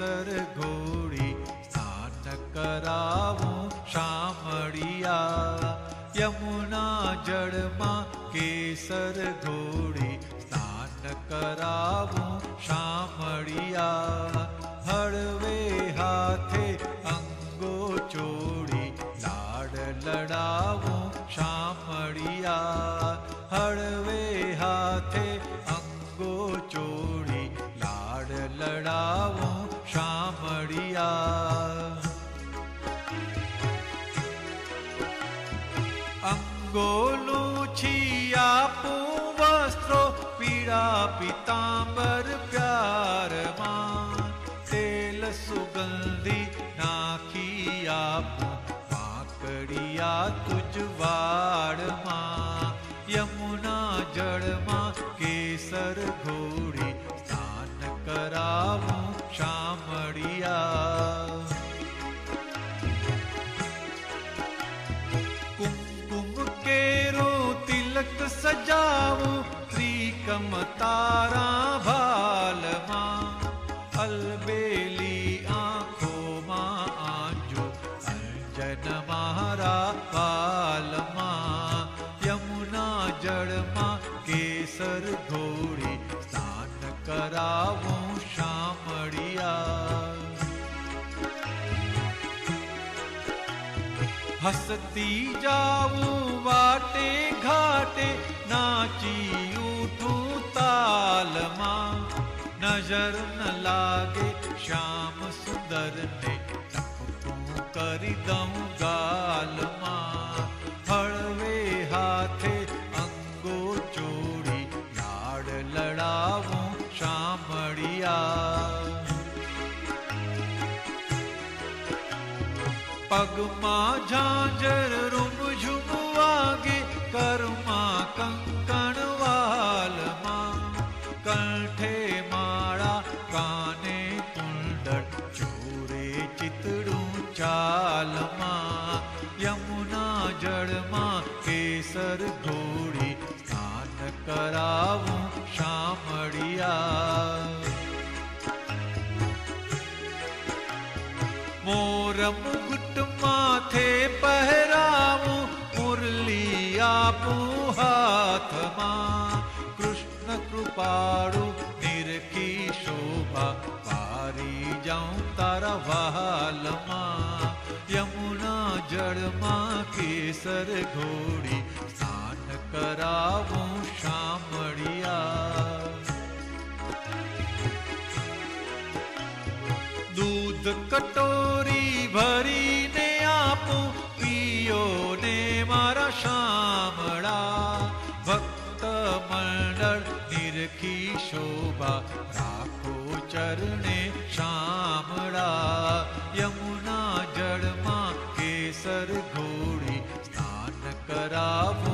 सरघोड़ी स्नान करावो शामड़िया। यमुना जड़मा केसर घोड़ी स्नान करावो शामड़िया। हड़वे हाथे अंगो चोड़ी लाड़ लड़ा गोलू छिया वस्त्रो पीड़ा पीताम्बर प्यार माँ तेल सुगंधी नाखिया पाकड़िया माकड़िया तुझ वाड़ माँ। यमुना जड़ माँ केसर घोड़ी तारा भालमा अलबेली आँखों माँ, आंजो अंजन मारा पालमा यमुना जड़मा केसर घोड़ी, स्नान करावूं श्यामड़िया हसती जाऊ वाटे घाटे, नाचियूं आलमा, नज़र न लागे, श्याम सुंदर ने तू करी दम गालमा। हड़वे हाथे अंगो चोरी लाड़ लड़ावो पग माँ झांझर જળમાં કેસર ઘોડી સ્નાન કરાવું શામળિયા મોર મુગટ માથે પહેરાવું મુરલી આપું હાથમાં કૃષ્ણ કૃપાળુ નિરખી શોભા सर घोड़ी स्नान करावू श्यामड़िया दूध कटोरी भरी ने आपो पियो ने मारा शामड़ा। भक्त मंडल निरखी शोभा, राखो चरने Bravo.